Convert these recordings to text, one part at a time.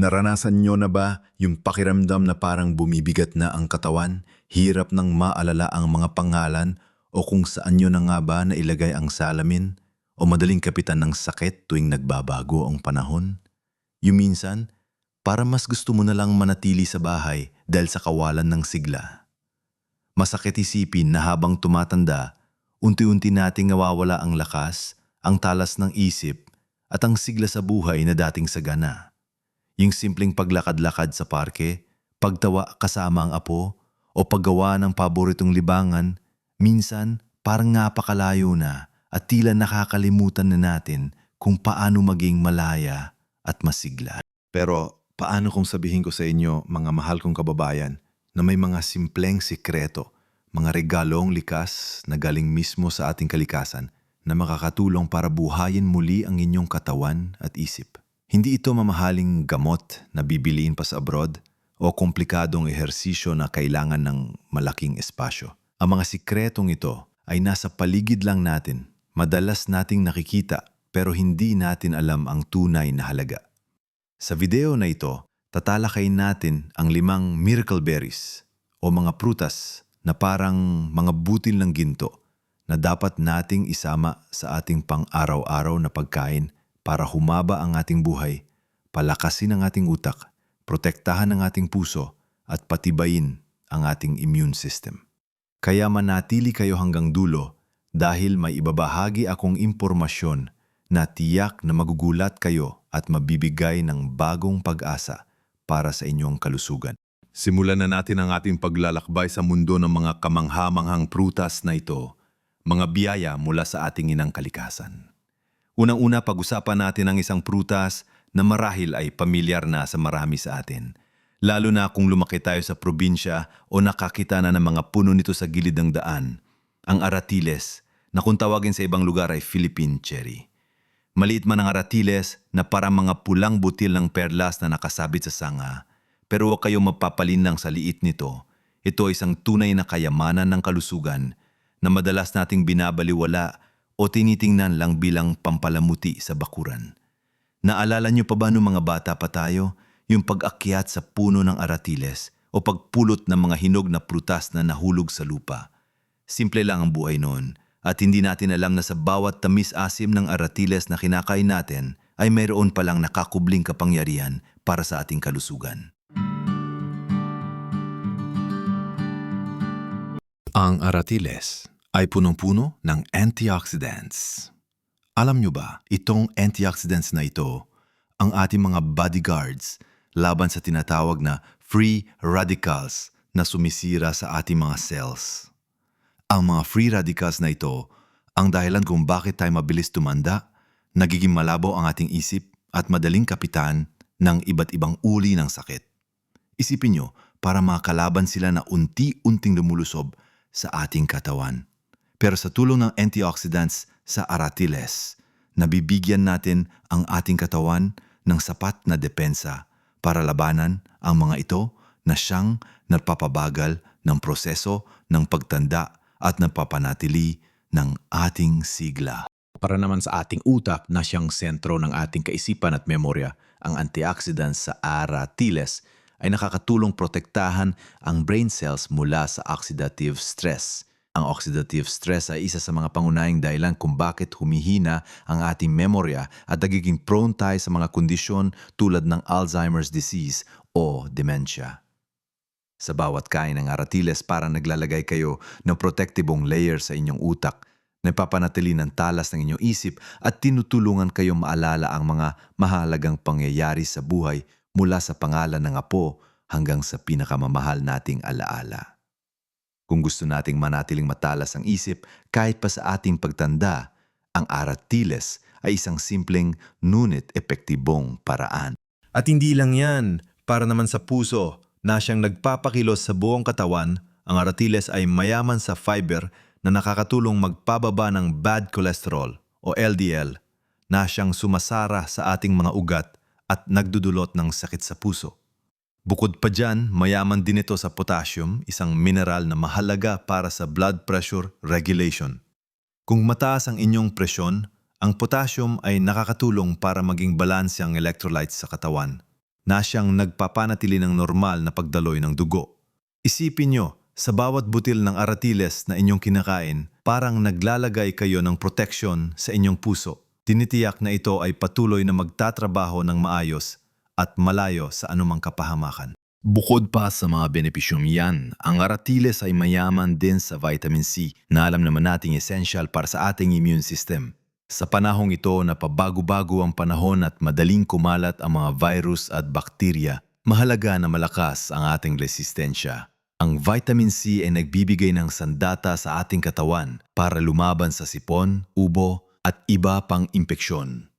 Naranasan nyo na ba yung pakiramdam na parang bumibigat na ang katawan, hirap nang maalala ang mga pangalan o kung saan nyo na nga ba nailagay ang salamin o madaling kapitan ng sakit tuwing nagbabago ang panahon? Yung minsan, para mas gusto mo na lang manatili sa bahay dahil sa kawalan ng sigla. Masakit isipin na habang tumatanda, unti-unti nating nawawala ang lakas, ang talas ng isip at ang sigla sa buhay na dating sagana. Yung simpleng paglakad-lakad sa parke, pagtawa kasama ang apo, o paggawa ng paboritong libangan, minsan parang napakalayo na at tila nakakalimutan na natin kung paano maging malaya at masigla. Pero paano kung sabihin ko sa inyo, mga mahal kong kababayan, na may mga simpleng sikreto, mga regalong likas na galing mismo sa ating kalikasan na makakatulong para buhayin muli ang inyong katawan at isip. Hindi ito mamahaling gamot na bibiliin pa sa abroad o komplikadong ehersisyo na kailangan ng malaking espasyo. Ang mga sikretong ito ay nasa paligid lang natin, madalas nating nakikita pero hindi natin alam ang tunay na halaga. Sa video na ito, tatalakayin natin ang limang miracle berries o mga prutas na parang mga butil ng ginto na dapat nating isama sa ating pang-araw-araw na pagkain para humaba ang ating buhay, palakasin ang ating utak, protektahan ang ating puso at patibayin ang ating immune system. Kaya manatili kayo hanggang dulo dahil may ibabahagi akong impormasyon na tiyak na magugulat kayo at mabibigay ng bagong pag-asa para sa inyong kalusugan. Simulan na natin ang ating paglalakbay sa mundo ng mga kamanghamanghang prutas na ito, mga biyaya mula sa ating inang kalikasan. Unang-una pag-usapan natin ang isang prutas na marahil ay pamilyar na sa marami sa atin. Lalo na kung lumaki tayo sa probinsya o nakakita na ng mga puno nito sa gilid ng daan, ang aratiles na kung tawagin sa ibang lugar ay Philippine cherry. Maliit man ang aratiles na parang mga pulang butil ng perlas na nakasabit sa sanga, pero huwag kayong mapapalinlang sa liit nito. Ito ay isang tunay na kayamanan ng kalusugan na madalas nating binabaliwala o tinitingnan lang bilang pampalamuti sa bakuran. Naalala niyo pa ba nung mga bata pa tayo, yung pag-akyat sa puno ng aratiles o pagpulot ng mga hinog na prutas na nahulog sa lupa? Simple lang ang buhay noon at hindi natin alam na sa bawat tamis-asim ng aratiles na kinakain natin ay mayroon palang nakakubling kapangyarihan para sa ating kalusugan. Ang aratiles ay punong-puno ng antioxidants. Alam nyo ba, itong antioxidants na ito ang ating mga bodyguards laban sa tinatawag na free radicals na sumisira sa ating mga cells. Ang mga free radicals na ito ang dahilan kung bakit tayo mabilis tumanda, nagiging malabo ang ating isip at madaling kapitan ng iba't ibang uri ng sakit. Isipin nyo, para makalaban sila na unti-unting lumulusob sa ating katawan. Pero sa tulong ng antioxidants sa aratiles, nabibigyan natin ang ating katawan ng sapat na depensa para labanan ang mga ito na siyang nagpapabagal ng proseso ng pagtanda at nagpapanatili ng ating sigla. Para naman sa ating utak na siyang sentro ng ating kaisipan at memorya, ang antioxidants sa aratiles ay nakakatulong protektahan ang brain cells mula sa oxidative stress. Ang oxidative stress ay isa sa mga pangunahing dahilan kung bakit humihina ang ating memorya at nagiging prone tayo sa mga kondisyon tulad ng Alzheimer's disease o dementia. Sa bawat kain ng aratiles para naglalagay kayo ng protektibong layer sa inyong utak Nagpapanatili ng talas ng inyong isip at tinutulungan kayong maalala ang mga mahalagang pangyayari sa buhay mula sa pangalan ng Apo hanggang sa pinakamamahal nating alaala. Kung gusto nating manatiling matalas ang isip kahit pa sa ating pagtanda, ang aratiles ay isang simpleng ngunit epektibong paraan. At hindi lang yan, para naman sa puso na siyang nagpapakilos sa buong katawan, ang aratiles ay mayaman sa fiber na nakakatulong magpababa ng bad cholesterol o LDL na siyang sumasara sa ating mga ugat at nagdudulot ng sakit sa puso. Bukod pa dyan, mayaman din ito sa potassium, isang mineral na mahalaga para sa blood pressure regulation. Kung mataas ang inyong presyon, ang potassium ay nakakatulong para maging balanse ang electrolytes sa katawan. na siyang nagpapanatili ng normal na pagdaloy ng dugo. Isipin nyo, sa bawat butil ng aratiles na inyong kinakain, parang naglalagay kayo ng protection sa inyong puso. Tinitiyak na ito ay patuloy na magtatrabaho ng maayos at malayo sa anumang kapahamakan. Bukod pa sa mga benepisyong yan, ang aratiles ay mayaman din sa vitamin C na alam naman nating essential para sa ating immune system. Sa panahong ito na pabago-bago ang panahon at madaling kumalat ang mga virus at bakterya, mahalaga na malakas ang ating resistensya. Ang vitamin C ay nagbibigay ng sandata sa ating katawan para lumaban sa sipon, ubo at iba pang impeksyon.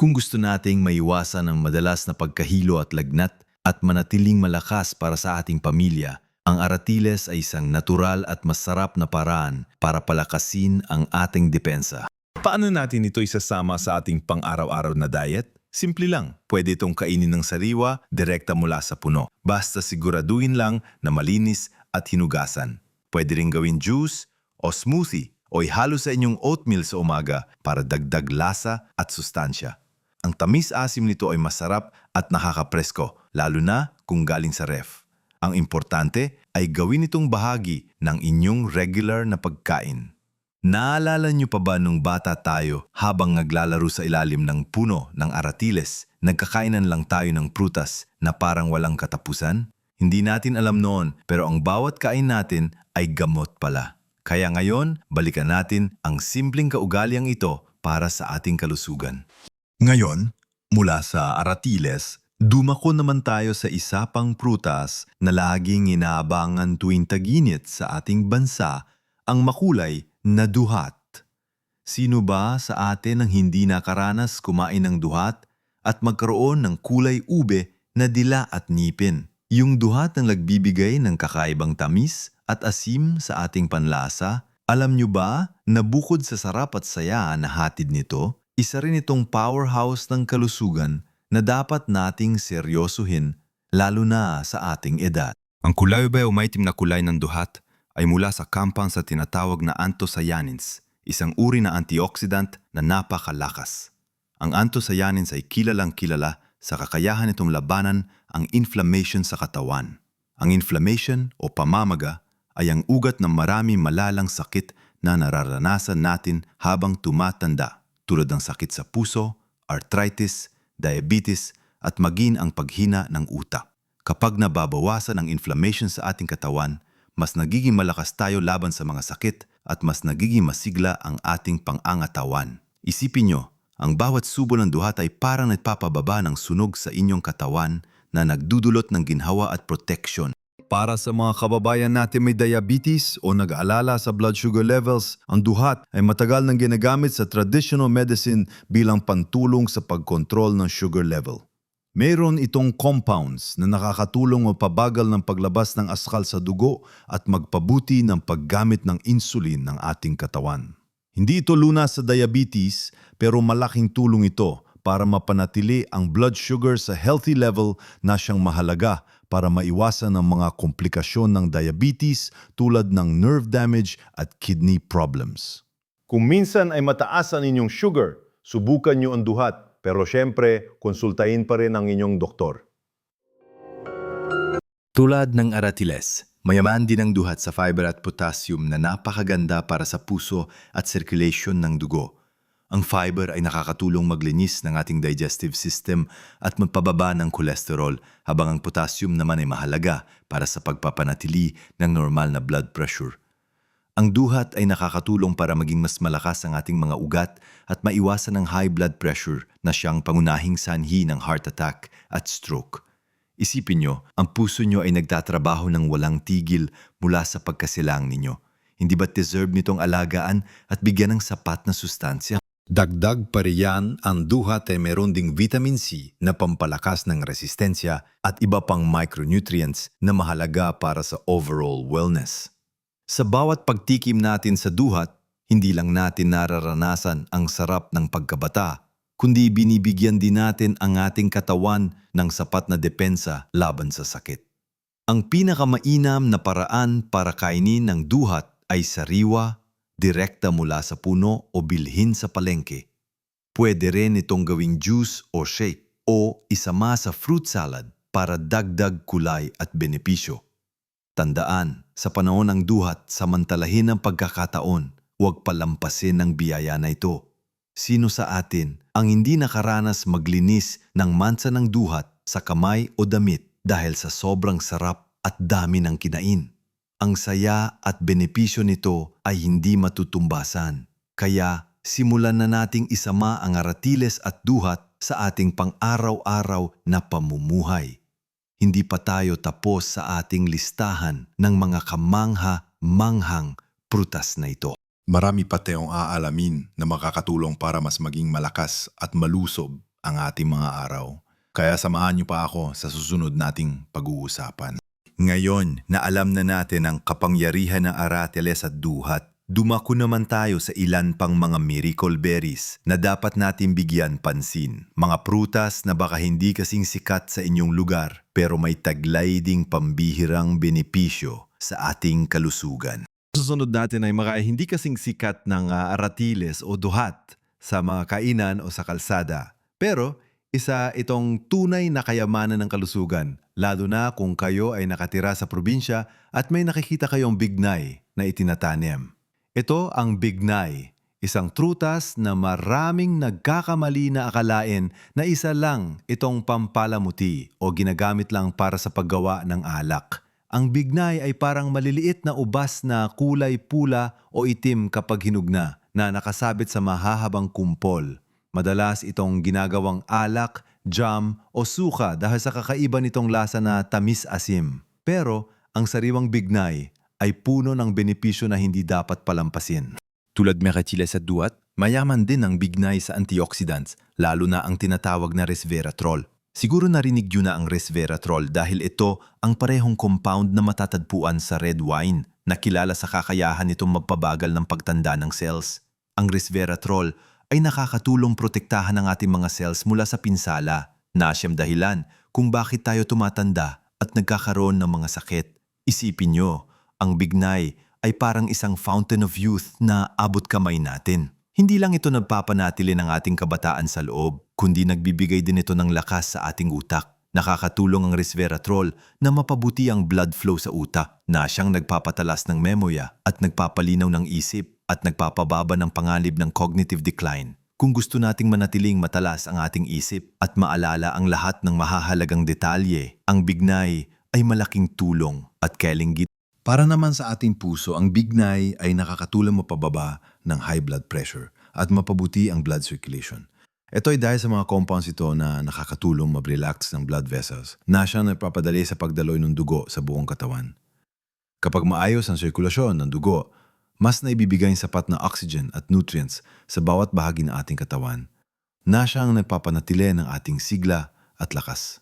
Kung gusto nating maiwasan ang madalas na pagkahilo at lagnat at manatiling malakas para sa ating pamilya, ang aratiles ay isang natural at masarap na paraan para palakasin ang ating depensa. Paano natin ito isasama sa ating pang-araw-araw na diet? Simple lang, pwede itong kainin ng sariwa direkta mula sa puno. Basta siguraduhin lang na malinis at hinugasan. Pwede rin gawin juice o smoothie o ihalo sa inyong oatmeal sa umaga para dagdag lasa at sustansya. Ang tamis-asim nito ay masarap at nakakapresko, lalo na kung galing sa ref. Ang importante ay gawin itong bahagi ng inyong regular na pagkain. Naalala niyo pa ba nung bata tayo habang naglalaro sa ilalim ng puno ng aratiles, nagkakainan lang tayo ng prutas na parang walang katapusan? Hindi natin alam noon pero ang bawat kain natin ay gamot pala. Kaya ngayon, balikan natin ang simpleng kaugaliang ito para sa ating kalusugan. Ngayon, mula sa aratiles, dumako naman tayo sa isa pang prutas na laging inaabangan tuwing taginit sa ating bansa, ang makulay na duhat. Sino ba sa atin ang hindi nakaranas kumain ng duhat at magkaroon ng kulay ube na dila at ngipin? Yung duhat ang nagbibigay ng kakaibang tamis at asim sa ating panlasa, alam nyo ba na bukod sa sarap at saya na hatid nito, isa rin itong powerhouse ng kalusugan na dapat nating seryosuhin lalo na sa ating edad. Ang kulay ube o maitim na kulay ng duhat ay mula sa compound sa tinatawag na anthocyanins, isang uri na antioxidant na napakalakas. Ang anthocyanins ay kilalang kilala sa kakayahan itong labanan ang inflammation sa katawan. Ang inflammation o pamamaga ay ang ugat ng marami malalang sakit na nararanasan natin habang tumatanda tulad ng sakit sa puso, arthritis, diabetes at maging ang paghina ng utak. Kapag nababawasan ang inflammation sa ating katawan, mas nagiging malakas tayo laban sa mga sakit at mas nagiging masigla ang ating pangangatawan. Isipin nyo, ang bawat subo ng duhat ay parang nagpapababa ng sunog sa inyong katawan na nagdudulot ng ginhawa at protection. Para sa mga kababayan natin may diabetes o nag-aalala sa blood sugar levels, ang duhat ay matagal nang ginagamit sa traditional medicine bilang pantulong sa pagkontrol ng sugar level. Mayroon itong compounds na nakakatulong mapabagal ng paglabas ng askal sa dugo at magpabuti ng paggamit ng insulin ng ating katawan. Hindi ito lunas sa diabetes pero malaking tulong ito para mapanatili ang blood sugar sa healthy level na siyang mahalaga para maiwasan ang mga komplikasyon ng diabetes tulad ng nerve damage at kidney problems. Kung minsan ay mataas ang inyong sugar, subukan nyo ang duhat. Pero syempre, konsultahin pa rin ang inyong doktor. Tulad ng aratiles, mayaman din ang duhat sa fiber at potassium na napakaganda para sa puso at circulation ng dugo. Ang fiber ay nakakatulong maglinis ng ating digestive system at magpababa ng kolesterol habang ang potassium naman ay mahalaga para sa pagpapanatili ng normal na blood pressure. Ang duhat ay nakakatulong para maging mas malakas ang ating mga ugat at maiwasan ang high blood pressure na siyang pangunahing sanhi ng heart attack at stroke. Isipin nyo, ang puso nyo ay nagtatrabaho ng walang tigil mula sa pagkasilang ninyo. Hindi ba't deserve nitong alagaan at bigyan ng sapat na sustansya? Dagdag pa riyan, ang duhat ay meron ding vitamin C na pampalakas ng resistensya at iba pang micronutrients na mahalaga para sa overall wellness. Sa bawat pagtikim natin sa duhat, hindi lang natin nararanasan ang sarap ng pagkabata, kundi binibigyan din natin ang ating katawan ng sapat na depensa laban sa sakit. Ang pinakamainam na paraan para kainin ng duhat ay sariwa, direkta mula sa puno o bilhin sa palengke. Pwede rin itong gawing juice o shake o isama sa fruit salad para dagdag kulay at benepisyo. Tandaan, sa panahon ng duhat, samantalahin ang pagkakataon, huwag palampasin ang biyaya na ito. Sino sa atin ang hindi nakaranas maglinis ng mansa ng duhat sa kamay o damit dahil sa sobrang sarap at dami ng kinain? Ang saya at benepisyo nito ay hindi matutumbasan. Kaya simulan na nating isama ang aratiles at duhat sa ating pang-araw-araw na pamumuhay. Hindi pa tayo tapos sa ating listahan ng mga kamangha-manghang prutas na ito. Marami pa tayong aalamin na makakatulong para mas maging malakas at malusob ang ating mga araw. Kaya samahan niyo pa ako sa susunod nating pag-uusapan. Ngayon na alam na natin ang kapangyarihan ng arateles at duhat, dumako naman tayo sa ilan pang mga miracle berries na dapat natin bigyan pansin. Mga prutas na baka hindi kasing sikat sa inyong lugar pero may taglay ding pambihirang benepisyo sa ating kalusugan. Susunod natin ay mga hindi kasing sikat ng ah, aratiles o duhat sa mga kainan o sa kalsada. Pero isa itong tunay na kayamanan ng kalusugan, lalo na kung kayo ay nakatira sa probinsya at may nakikita kayong bignay na itinatanim. Ito ang bignay, isang trutas na maraming nagkakamali na akalain na isa lang itong pampalamuti o ginagamit lang para sa paggawa ng alak. Ang bignay ay parang maliliit na ubas na kulay pula o itim kapag hinug na, na nakasabit sa mahahabang kumpol. Madalas itong ginagawang alak, jam o suka dahil sa kakaiba nitong lasa na tamis-asim. Pero ang sariwang bignay ay puno ng benepisyo na hindi dapat palampasin. Tulad meratiles at duat, mayaman din ang bignay sa antioxidants, lalo na ang tinatawag na resveratrol. Siguro narinig yun na ang resveratrol dahil ito ang parehong compound na matatagpuan sa red wine na kilala sa kakayahan nitong magpabagal ng pagtanda ng cells. Ang resveratrol ay nakakatulong protektahan ang ating mga cells mula sa pinsala na siyang dahilan kung bakit tayo tumatanda at nagkakaroon ng mga sakit. Isipin nyo, ang bignay ay parang isang fountain of youth na abot kamay natin. Hindi lang ito nagpapanatili ng ating kabataan sa loob, kundi nagbibigay din ito ng lakas sa ating utak. Nakakatulong ang resveratrol na mapabuti ang blood flow sa utak na siyang nagpapatalas ng memorya at nagpapalinaw ng isip at nagpapababa ng panganib ng cognitive decline. Kung gusto nating manatiling matalas ang ating isip at maalala ang lahat ng mahahalagang detalye, ang bignay ay malaking tulong at kalinggit Para naman sa ating puso, ang bignay ay nakakatulong mapababa ng high blood pressure at mapabuti ang blood circulation. Ito ay dahil sa mga compounds ito na nakakatulong mag-relax ng blood vessels na siyang nagpapadali sa pagdaloy ng dugo sa buong katawan. Kapag maayos ang sirkulasyon ng dugo, mas naibibigay ang sapat na oxygen at nutrients sa bawat bahagi ng ating katawan na siyang nagpapanatili ng ating sigla at lakas.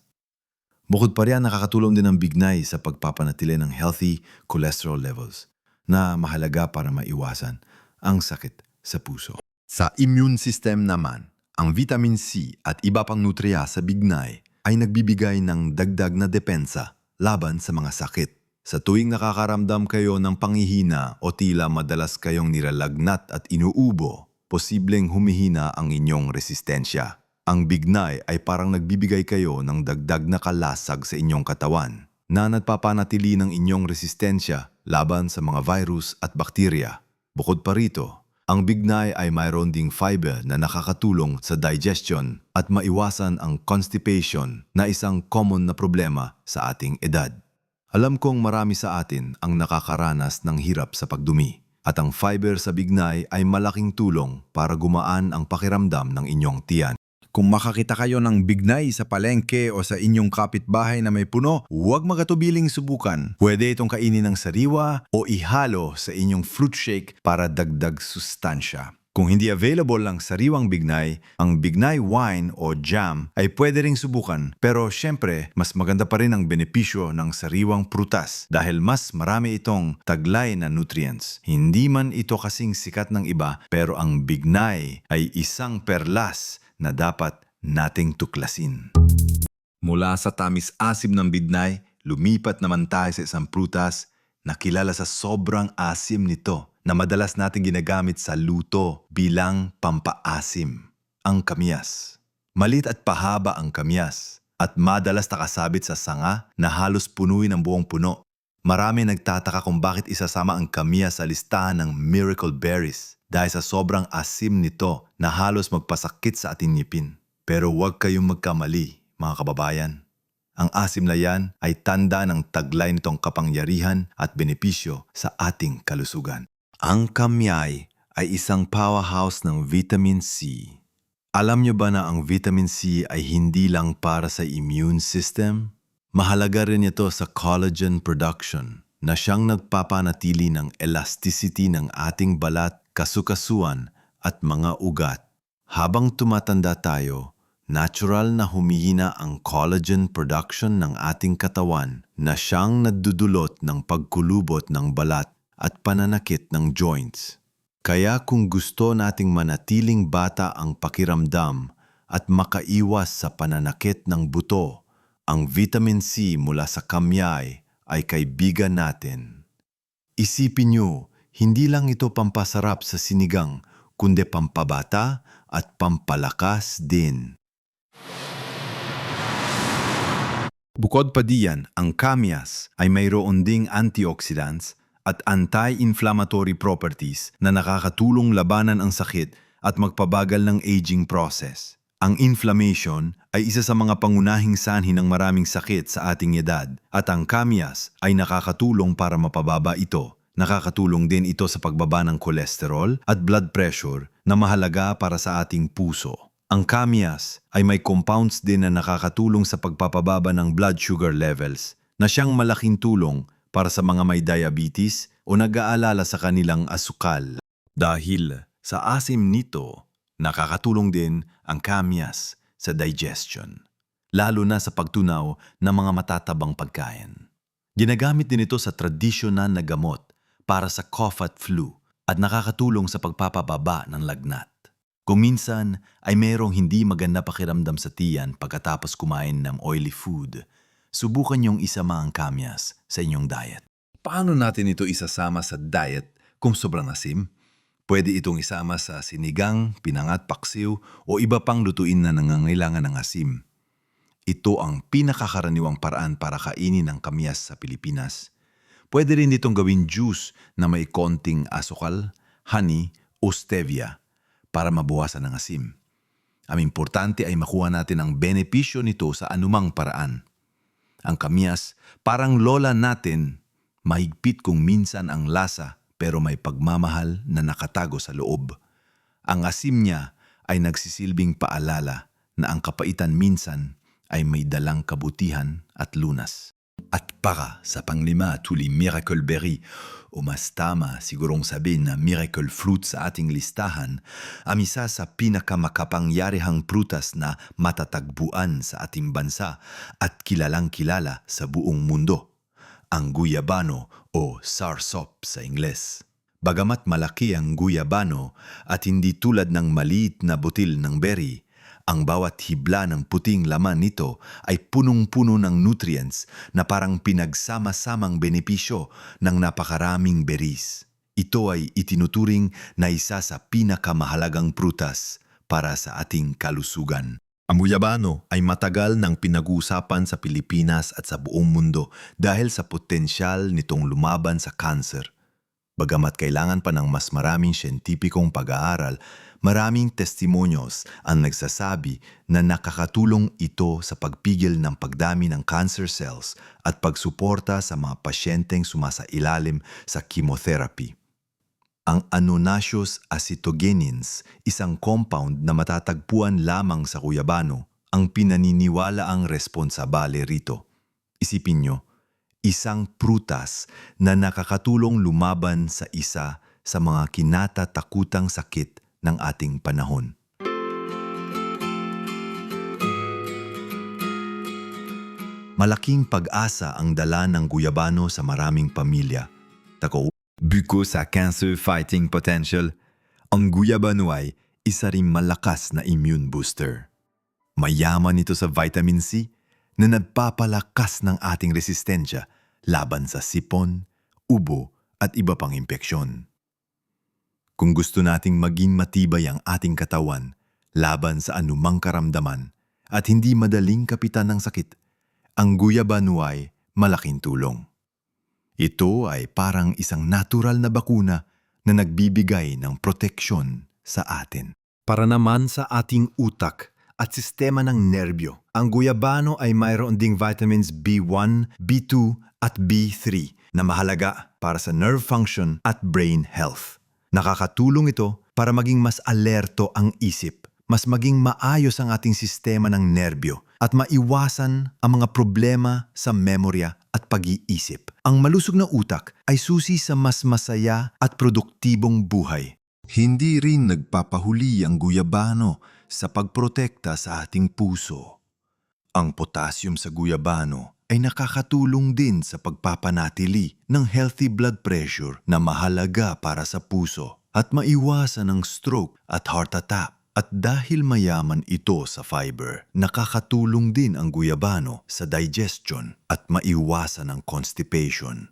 Bukod pa riyan, nakakatulong din ang bignay sa pagpapanatili ng healthy cholesterol levels na mahalaga para maiwasan ang sakit sa puso. Sa immune system naman, ang vitamin C at iba pang nutriya sa bignay ay nagbibigay ng dagdag na depensa laban sa mga sakit. Sa tuwing nakakaramdam kayo ng panghihina o tila madalas kayong nilalagnat at inuubo, posibleng humihina ang inyong resistensya. Ang bignay ay parang nagbibigay kayo ng dagdag na kalasag sa inyong katawan na nagpapanatili ng inyong resistensya laban sa mga virus at bakterya. Bukod pa rito, ang bignay ay mayroon ding fiber na nakakatulong sa digestion at maiwasan ang constipation na isang common na problema sa ating edad. Alam kong marami sa atin ang nakakaranas ng hirap sa pagdumi at ang fiber sa bignay ay malaking tulong para gumaan ang pakiramdam ng inyong tiyan. Kung makakita kayo ng bignay sa palengke o sa inyong kapitbahay na may puno, huwag magatubiling subukan. Pwede itong kainin ng sariwa o ihalo sa inyong fruit shake para dagdag sustansya. Kung hindi available ang sariwang bignay, ang bignay wine o jam ay pwede ring subukan. Pero syempre, mas maganda pa rin ang benepisyo ng sariwang prutas dahil mas marami itong taglay na nutrients. Hindi man ito kasing sikat ng iba, pero ang bignay ay isang perlas na dapat nating tuklasin. Mula sa tamis-asim ng bidnay, lumipat naman tayo sa isang prutas na kilala sa sobrang asim nito na madalas natin ginagamit sa luto bilang pampaasim, ang kamyas. Malit at pahaba ang kamyas at madalas nakasabit sa sanga na halos punuin ang buong puno. Marami nagtataka kung bakit isasama ang kamyas sa listahan ng miracle berries dahil sa sobrang asim nito na halos magpasakit sa ating ngipin. Pero huwag kayong magkamali, mga kababayan. Ang asim na yan ay tanda ng taglay nitong kapangyarihan at benepisyo sa ating kalusugan. Ang kamyay ay isang powerhouse ng vitamin C. Alam nyo ba na ang vitamin C ay hindi lang para sa immune system? Mahalaga rin ito sa collagen production na siyang nagpapanatili ng elasticity ng ating balat, kasukasuan at mga ugat. Habang tumatanda tayo, natural na humihina ang collagen production ng ating katawan na siyang naddudulot ng pagkulubot ng balat at pananakit ng joints. Kaya kung gusto nating manatiling bata ang pakiramdam at makaiwas sa pananakit ng buto, ang vitamin C mula sa kamyay ay kaibigan natin. Isipin nyo, hindi lang ito pampasarap sa sinigang, kundi pampabata at pampalakas din. Bukod pa diyan, ang kamyas ay mayroon ding antioxidants at anti-inflammatory properties na nakakatulong labanan ang sakit at magpabagal ng aging process. Ang inflammation ay isa sa mga pangunahing sanhi ng maraming sakit sa ating edad at ang kamyas ay nakakatulong para mapababa ito. Nakakatulong din ito sa pagbaba ng kolesterol at blood pressure na mahalaga para sa ating puso. Ang kamyas ay may compounds din na nakakatulong sa pagpapababa ng blood sugar levels na siyang malaking tulong para sa mga may diabetes o nag-aalala sa kanilang asukal. Dahil sa asim nito, nakakatulong din ang kamyas sa digestion, lalo na sa pagtunaw ng mga matatabang pagkain. Ginagamit din ito sa tradisyonal na gamot para sa cough at flu at nakakatulong sa pagpapababa ng lagnat. Kung minsan ay mayroong hindi maganda pakiramdam sa tiyan pagkatapos kumain ng oily food, subukan niyong isama ang kamyas sa inyong diet. Paano natin ito isasama sa diet kung sobrang asim? Pwede itong isama sa sinigang, pinangat, paksiw o iba pang lutuin na nangangailangan ng asim. Ito ang pinakakaraniwang paraan para kainin ng kamyas sa Pilipinas. Pwede rin itong gawin juice na may konting asukal, honey o stevia para mabawasan ng asim. Ang importante ay makuha natin ang benepisyo nito sa anumang paraan. Ang kamyas, parang lola natin, mahigpit kung minsan ang lasa pero may pagmamahal na nakatago sa loob. Ang asim niya ay nagsisilbing paalala na ang kapaitan minsan ay may dalang kabutihan at lunas. At para sa panglima tuli miracle berry o mas tama sigurong sabihin na miracle fruit sa ating listahan, ang isa sa pinakamakapangyarihang prutas na matatagpuan sa ating bansa at kilalang kilala sa buong mundo, ang guyabano o sarsop sa Ingles. Bagamat malaki ang guyabano at hindi tulad ng maliit na butil ng berry, ang bawat hibla ng puting laman nito ay punong-puno ng nutrients na parang pinagsama-samang benepisyo ng napakaraming berries. Ito ay itinuturing na isa sa pinakamahalagang prutas para sa ating kalusugan. Ang guyabano ay matagal nang pinag-uusapan sa Pilipinas at sa buong mundo dahil sa potensyal nitong lumaban sa cancer. Bagamat kailangan pa ng mas maraming siyentipikong pag-aaral, maraming testimonyos ang nagsasabi na nakakatulong ito sa pagpigil ng pagdami ng cancer cells at pagsuporta sa mga pasyenteng sumasailalim sa chemotherapy. Ang Annonaceous acetogenins, isang compound na matatagpuan lamang sa kuyabano, ang pinaniniwala ang responsabale rito. Isipin nyo, isang prutas na nakakatulong lumaban sa isa sa mga kinatatakutang sakit ng ating panahon. Malaking pag-asa ang dala ng guyabano sa maraming pamilya. Tako, buko sa cancer fighting potential, ang guyabano ay isa ring malakas na immune booster. Mayaman ito sa vitamin C na nagpapalakas ng ating resistensya laban sa sipon, ubo at iba pang impeksyon. Kung gusto nating maging matibay ang ating katawan, laban sa anumang karamdaman at hindi madaling kapitan ng sakit, ang guyabano ay malaking tulong. Ito ay parang isang natural na bakuna na nagbibigay ng proteksyon sa atin. Para naman sa ating utak at sistema ng nerbyo, ang guyabano ay mayroon ding vitamins B1, B2 at B3 na mahalaga para sa nerve function at brain health. Nakakatulong ito para maging mas alerto ang isip, mas maging maayos ang ating sistema ng nerbyo at maiwasan ang mga problema sa memorya at pag-iisip. Ang malusog na utak ay susi sa mas masaya at produktibong buhay. Hindi rin nagpapahuli ang guyabano sa pagprotekta sa ating puso. Ang potassium sa guyabano ay nakakatulong din sa pagpapanatili ng healthy blood pressure na mahalaga para sa puso at maiwasan ang stroke at heart attack. At dahil mayaman ito sa fiber, nakakatulong din ang guyabano sa digestion at maiwasan ang constipation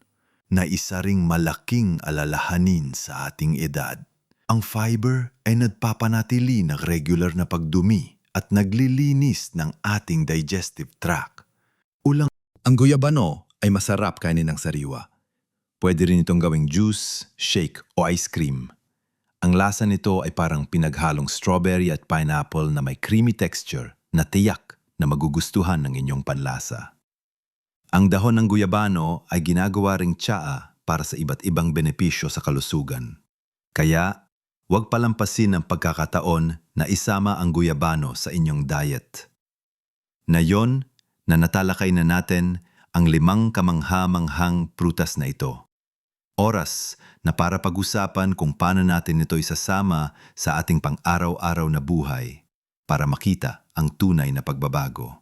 na isa ring malaking alalahanin sa ating edad. Ang fiber ay nagpapanatili ng regular na pagdumi at naglilinis ng ating digestive tract. Ulang ang guyabano ay masarap kainin ng sariwa. Pwede rin itong gawing juice, shake o ice cream. Ang lasa nito ay parang pinaghalong strawberry at pineapple na may creamy texture na tiyak na magugustuhan ng inyong panlasa. Ang dahon ng guyabano ay ginagawa ring tsaa para sa iba't ibang benepisyo sa kalusugan. Kaya, huwag palampasin ang pagkakataon na isama ang guyabano sa inyong diet. Na yon, na natalakay na natin ang limang kamangha-manghang prutas na ito. Oras na para pag-usapan kung paano natin ito isasama sa ating pang-araw-araw na buhay para makita ang tunay na pagbabago.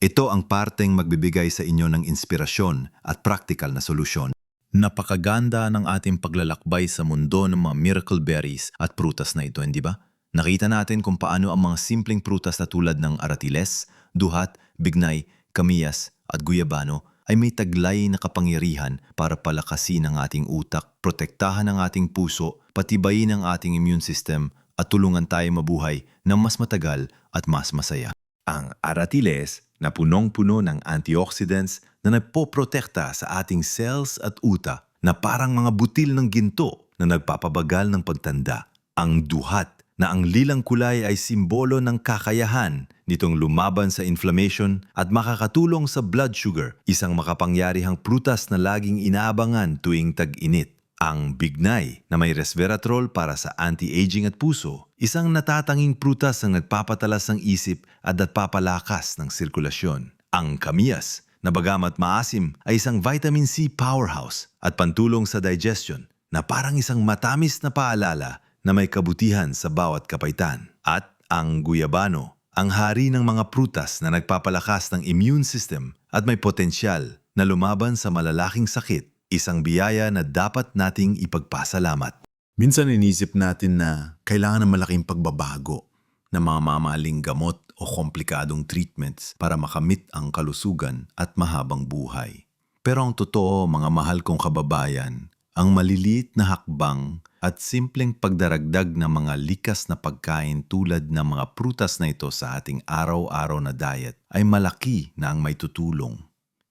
Ito ang parteng magbibigay sa inyo ng inspirasyon at praktikal na solusyon. Napakaganda ng ating paglalakbay sa mundo ng mga miracle berries at prutas na ito, hindi ba? Nakita natin kung paano ang mga simpleng prutas na tulad ng aratiles, duhat, bignay, kamiyas at guyabano ay may taglay na kapangyarihan para palakasin ang ating utak, protektahan ang ating puso, patibayin ang ating immune system at tulungan tayo mabuhay ng mas matagal at mas masaya. Ang aratiles na punong-puno ng antioxidants na nagpoprotekta sa ating cells at utak na parang mga butil ng ginto na nagpapabagal ng pagtanda. Ang duhat na ang lilang kulay ay simbolo ng kakayahan nitong lumaban sa inflammation at makakatulong sa blood sugar, isang makapangyarihang prutas na laging inaabangan tuwing tag-init. Ang bignay na may resveratrol para sa anti-aging at puso, isang natatanging prutas na nagpapatalas ng isip at nagpapalakas ng sirkulasyon. Ang kamiyas na bagamat maasim ay isang vitamin C powerhouse at pantulong sa digestion na parang isang matamis na paalala na may kabutihan sa bawat kapaitan. At ang guyabano, ang hari ng mga prutas na nagpapalakas ng immune system at may potensyal na lumaban sa malalaking sakit, isang biyaya na dapat nating ipagpasalamat. Minsan inisip natin na kailangan ng malaking pagbabago ng mga mamaling gamot o komplikadong treatments para makamit ang kalusugan at mahabang buhay. Pero ang totoo, mga mahal kong kababayan, ang maliliit na hakbang at simpleng pagdaragdag ng mga likas na pagkain tulad ng mga prutas na ito sa ating araw-araw na diet ay malaki na ang may tutulong.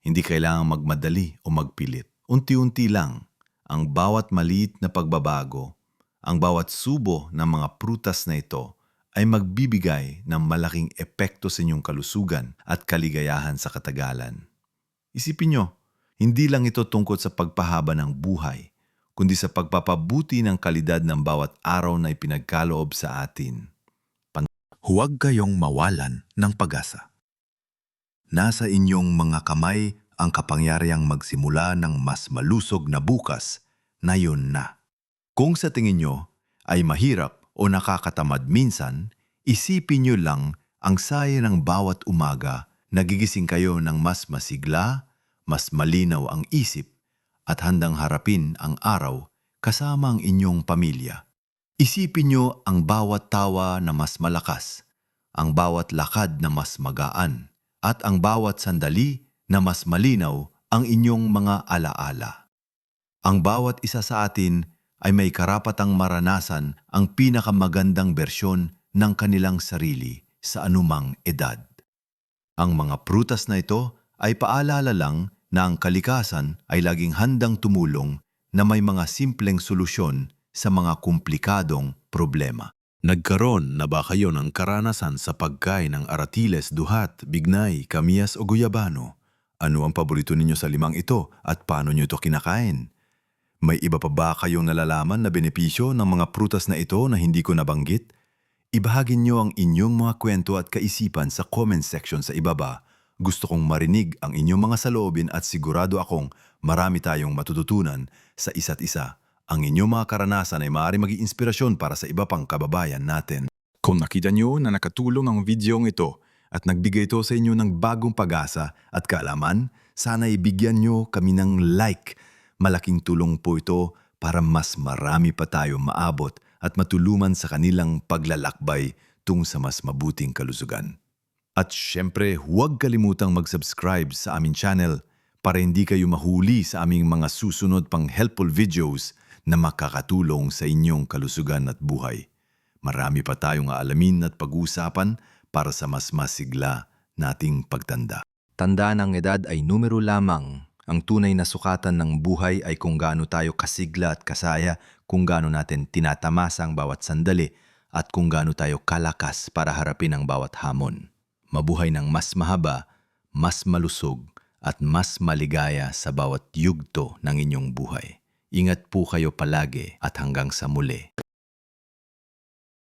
Hindi kailangang magmadali o magpilit. Unti-unti lang, ang bawat maliit na pagbabago, ang bawat subo ng mga prutas na ito ay magbibigay ng malaking epekto sa inyong kalusugan at kaligayahan sa katagalan. Isipin nyo, hindi lang ito tungkol sa pagpahaba ng buhay, kundi sa pagpapabuti ng kalidad ng bawat araw na ipinagkaloob sa atin. Huwag kayong mawalan ng pag-asa. Nasa inyong mga kamay ang kapangyarihang magsimula ng mas malusog na bukas na yun na. Kung sa tingin nyo ay mahirap o nakakatamad minsan, isipin nyo lang ang saya ng bawat umaga nagigising kayo ng mas masigla, mas malinaw ang isip at handang harapin ang araw kasama ang inyong pamilya. Isipin nyo ang bawat tawa na mas malakas, ang bawat lakad na mas magaan, at ang bawat sandali na mas malinaw ang inyong mga alaala. Ang bawat isa sa atin ay may karapatang maranasan ang pinakamagandang bersyon ng kanilang sarili sa anumang edad. Ang mga prutas na ito ay paalala lang na ang kalikasan ay laging handang tumulong na may mga simpleng solusyon sa mga komplikadong problema. Nagkaroon na ba kayo ng karanasan sa pagkain ng aratiles, duhat, bignay, kamiyas o guyabano? Ano ang paborito ninyo sa limang ito at paano nyo ito kinakain? May iba pa ba kayong nalalaman na benepisyo ng mga prutas na ito na hindi ko nabanggit? Ibahagi nyo ang inyong mga kwento at kaisipan sa comment section sa ibaba. Gusto kong marinig ang inyong mga saloobin at sigurado akong marami tayong matututunan sa isa't isa. Ang inyong mga karanasan ay maaari maging inspirasyon para sa iba pang kababayan natin. Kung nakita nyo na nakatulong ang videong ito at nagbigay ito sa inyo ng bagong pag-asa at kaalaman, sana ibigyan nyo kami ng like. Malaking tulong po ito para mas marami pa tayo maabot at matulungan sa kanilang paglalakbay tung sa mas mabuting kalusugan. At syempre, huwag kalimutang mag-subscribe sa aming channel para hindi kayo mahuli sa aming mga susunod pang helpful videos na makakatulong sa inyong kalusugan at buhay. Marami pa tayong aalamin at pag-uusapan para sa mas masigla nating pagtanda. Tanda ng edad ay numero lamang. Ang tunay na sukatan ng buhay ay kung gaano tayo kasigla at kasaya, kung gaano natin tinatamasa ang bawat sandali, at kung gaano tayo kalakas para harapin ang bawat hamon. Mabuhay ng mas mahaba, mas malusog, at mas maligaya sa bawat yugto ng inyong buhay. Ingat po kayo palagi at hanggang sa muli.